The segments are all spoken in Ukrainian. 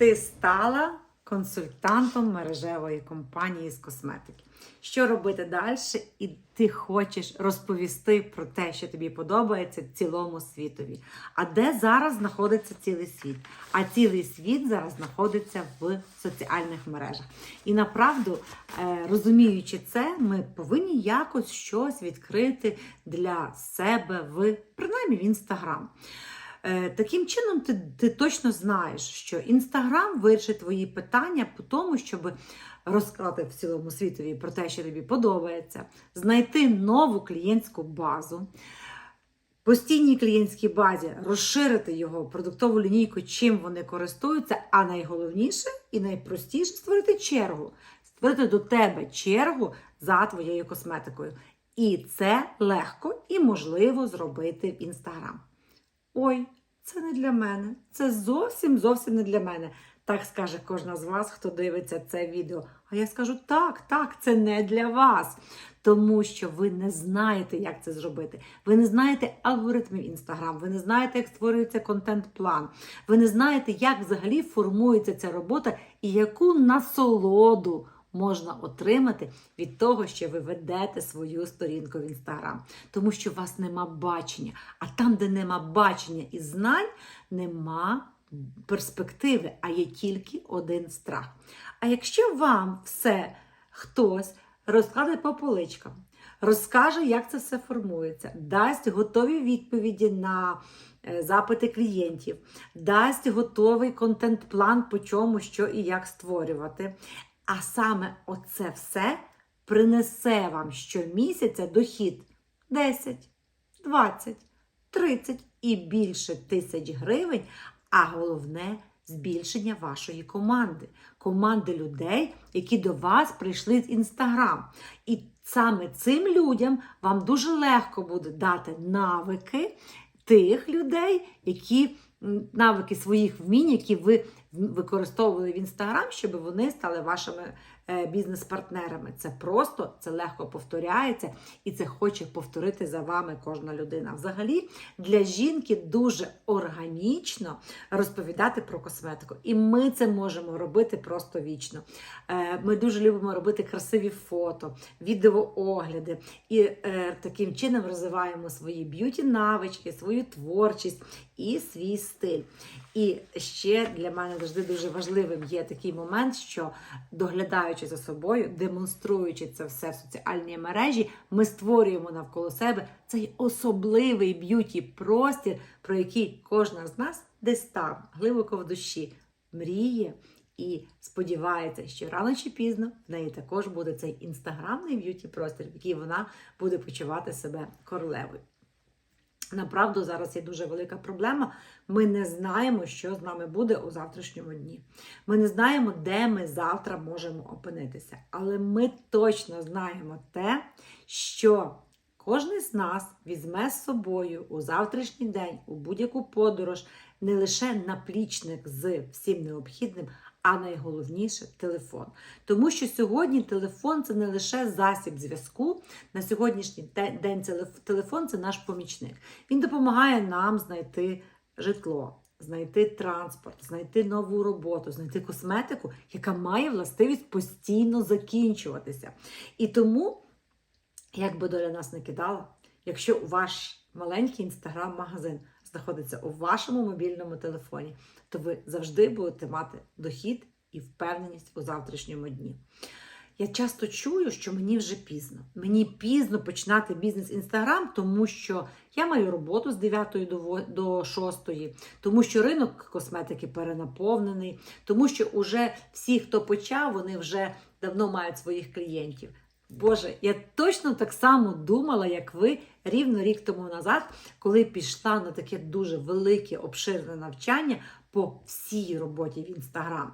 ти стала консультантом мережевої компанії з косметики. Що робити далі? І ти хочеш розповісти про те, що тобі подобається цілому світові. А де зараз знаходиться цілий світ? А цілий світ зараз знаходиться в соціальних мережах. І направду, е, розуміючи це, ми повинні якось щось відкрити для себе в принаймні в інстаграм. Е, Таким чином, ти, ти точно знаєш, що Інстаграм вирішить твої питання по тому, щоб розказати в цілому світові про те, що тобі подобається, знайти нову клієнтську базу, постійній клієнтській базі розширити його продуктову лінійку, чим вони користуються, а найголовніше і найпростіше створити чергу, створити до тебе чергу за твоєю косметикою. І це легко і можливо зробити в Інстаграм. Ой, це не для мене. Це зовсім зовсім не для мене. Так скаже кожна з вас, хто дивиться це відео. А я скажу: так, так, це не для вас. Тому що ви не знаєте, як це зробити. Ви не знаєте алгоритмів Інстаграм, ви не знаєте, як створюється контент-план, ви не знаєте, як взагалі формується ця робота і яку насолоду можна отримати від того, що ви ведете свою сторінку в Інстаграм. Тому що у вас нема бачення. А там, де нема бачення і знань, нема перспективи, а є тільки один страх. А якщо вам все хтось розкладе по поличкам, розкаже, як це все формується, дасть готові відповіді на е, запити клієнтів, дасть готовий контент-план, по чому, що і як створювати. А саме оце все принесе вам щомісяця дохід 10, 20, 30 і більше тисяч гривень, а головне збільшення вашої команди, команди людей, які до вас прийшли з Інстаграм. І саме цим людям вам дуже легко буде дати навики тих людей, які навики своїх вмінь, які ви використовували в Інстаграм, щоб вони стали вашими е, бізнес-партнерами. Це просто, це легко повторяється, і це хоче повторити за вами кожна людина. Взагалі, для жінки дуже органічно розповідати про косметику. І ми це можемо робити просто вічно. Е, Ми дуже любимо робити красиві фото, відеоогляди. І е, таким чином розвиваємо свої б'юті-навички, свою творчість і свій стиль. І ще для мене завжди дуже важливим є такий момент, що доглядаючи за собою, демонструючи це все в соціальній мережі, ми створюємо навколо себе цей особливий б'юті-простір, про який кожна з нас десь там, глибоко в душі, мріє і сподівається, що рано чи пізно в неї також буде цей інстаграмний б'юті-простір, в який вона буде почувати себе королевою. Направду зараз є дуже велика проблема. Ми не знаємо, що з нами буде у завтрашньому дні. Ми не знаємо, де ми завтра можемо опинитися. Але ми точно знаємо те, що кожен з нас візьме з собою у завтрашній день, у будь-яку подорож, не лише наплічник з всім необхідним, а найголовніше телефон. Тому що сьогодні телефон це не лише засіб зв'язку. На сьогоднішній день телефон це наш помічник. Він допомагає нам знайти житло, знайти транспорт, знайти нову роботу, знайти косметику, яка має властивість постійно закінчуватися. І тому, як би доля нас не кидала, якщо ваш маленький інстаграм-магазин знаходиться у вашому мобільному телефоні, то ви завжди будете мати дохід і впевненість у завтрашньому дні. Я часто чую, що мені вже пізно. Мені пізно починати бізнес Інстаграм, тому що я маю роботу з 9 до во- 6, тому що ринок косметики перенаповнений, тому що уже всі, хто почав, вони вже давно мають своїх клієнтів. Боже, я точно так само думала, як ви рівно рік тому назад, коли пішла на таке дуже велике обширне навчання по всій роботі в Інстаграм.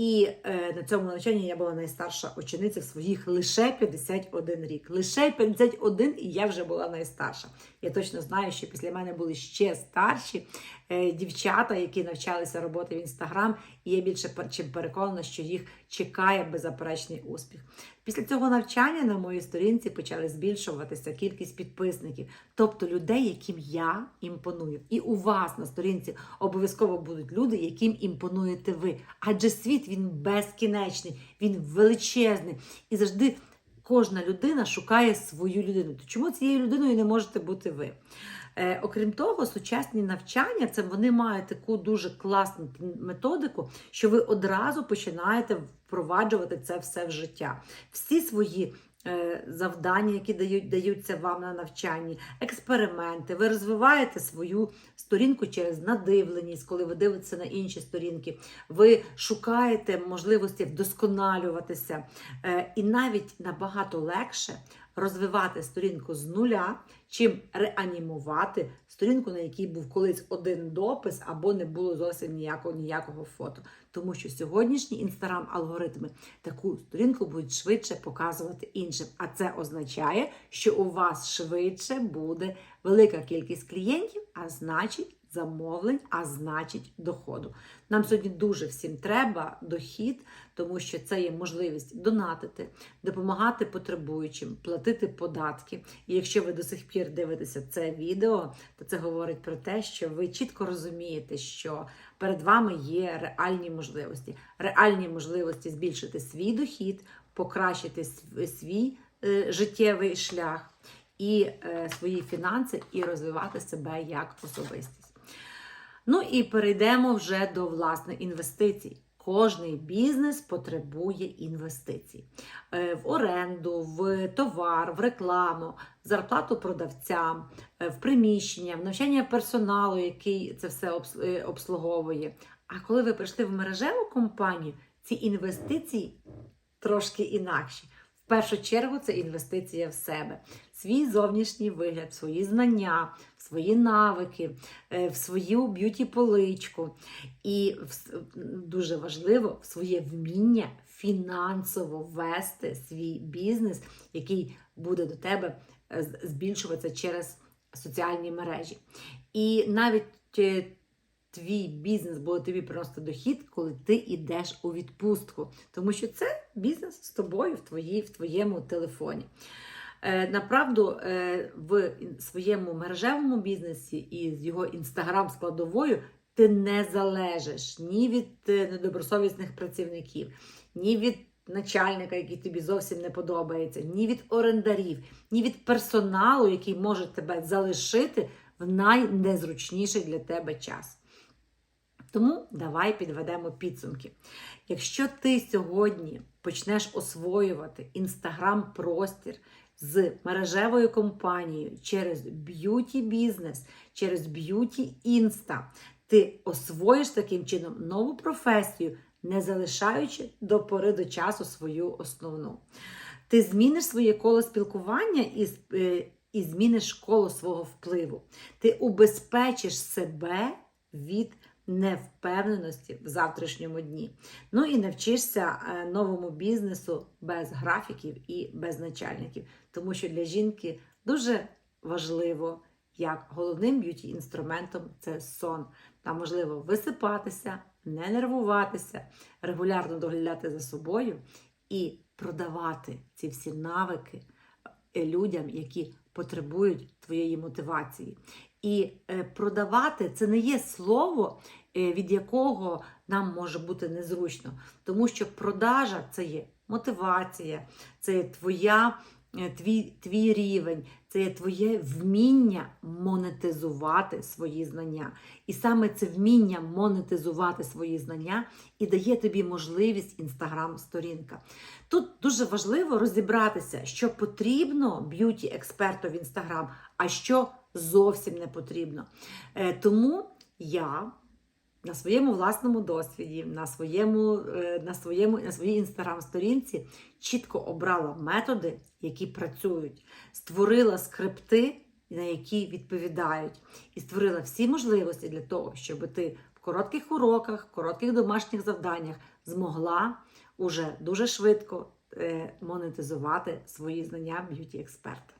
І е, на цьому навчанні я була найстарша учениця в своїх лише 51 рік. Лише 51, і я вже була найстарша. Я точно знаю, що після мене були ще старші е, дівчата, які навчалися роботи в інстаграм, і я більше чим переконана, що їх чекає беззаперечний успіх. Після цього навчання на моїй сторінці почали збільшуватися кількість підписників, тобто людей, яким я імпоную. І у вас на сторінці обов'язково будуть люди, яким імпонуєте ви. Адже світ він безкінечний, він величезний і завжди. Кожна людина шукає свою людину. То чому цією людиною не можете бути ви? Е, окрім того, сучасні навчання це вони мають таку дуже класну методику, що ви одразу починаєте впроваджувати це все в життя. Всі свої завдання, які дають, даються вам на навчанні, експерименти. Ви розвиваєте свою сторінку через надивленість, коли ви дивитеся на інші сторінки. Ви шукаєте можливості вдосконалюватися. Е, і навіть набагато легше розвивати сторінку з нуля, чим реанімувати сторінку, на якій був колись один допис, або не було зовсім ніякого ніякого фото. Тому що сьогоднішні інстаграм-алгоритми таку сторінку будуть швидше показувати іншим. А це означає, що у вас швидше буде велика кількість клієнтів, а значить замовлень, а значить доходу. Нам сьогодні дуже всім треба дохід, тому що це є можливість донатити, допомагати потребуючим, платити податки. І якщо ви до сих пір дивитеся це відео, то це говорить про те, що ви чітко розумієте, що перед вами є реальні можливості, реальні можливості збільшити свій дохід, покращити свій е, життєвий шлях і е, свої фінанси, і розвивати себе як особистість. Ну і перейдемо вже до власне інвестицій. Кожний бізнес потребує інвестицій Е, в оренду, в товар, в рекламу, в зарплату продавцям, е, в приміщення, в навчання персоналу, який це все е, обслуговує. А коли ви прийшли в мережеву компанію, ці інвестиції трошки інакші. В першу чергу це інвестиція в себе, свій зовнішній вигляд, свої знання, свої навики, е, в свою б'юті-поличку. І дуже важливо в своє вміння фінансово вести свій бізнес, який буде до тебе е, збільшуватися через соціальні мережі. І навіть е, твій бізнес буде тобі приносити дохід, коли ти йдеш у відпустку, тому що це бізнес з тобою в, твої, в твоєму телефоні. Е, Направду, е, в своєму мережевому бізнесі і з його інстаграм-складовою ти не залежиш ні від е, недобросовісних працівників, ні від начальника, який тобі зовсім не подобається, ні від орендарів, ні від персоналу, який може тебе залишити в найнезручніший для тебе час. Тому давай підведемо підсумки. Якщо ти сьогодні почнеш освоювати інстаграм-простір з мережевою компанією через б'юті бізнес, через б'юті інста, ти освоїш таким чином нову професію, не залишаючи до пори до часу свою основну. Ти зміниш своє коло спілкування і, е, і зміниш коло свого впливу. Ти убезпечиш себе від невпевненості в завтрашньому дні. Ну і навчишся е, новому бізнесу без графіків і без начальників, тому що для жінки дуже важливо, як головним б'юті-інструментом це сон. Там можливо висипатися, не нервуватися, регулярно доглядати за собою і продавати ці всі навики е, людям, які потребують твоєї мотивації. І е, продавати це не є слово, е, від якого нам може бути незручно, тому що продажа це є мотивація, це є твоя, е, твій, твій рівень, це є твоє вміння монетизувати свої знання. І саме це вміння монетизувати свої знання і дає тобі можливість інстаграм-сторінка. Тут дуже важливо розібратися, що потрібно б'юті-експерту в інстаграм, а що зовсім не потрібно. Е, Тому я на своєму власному досвіді, на своєму, е, на своєму, на своїй інстаграм-сторінці чітко обрала методи, які працюють, створила скрипти, на які відповідають, і створила всі можливості для того, щоб ти в коротких уроках, в коротких домашніх завданнях змогла уже дуже швидко е, монетизувати свої знання б'юті експерта.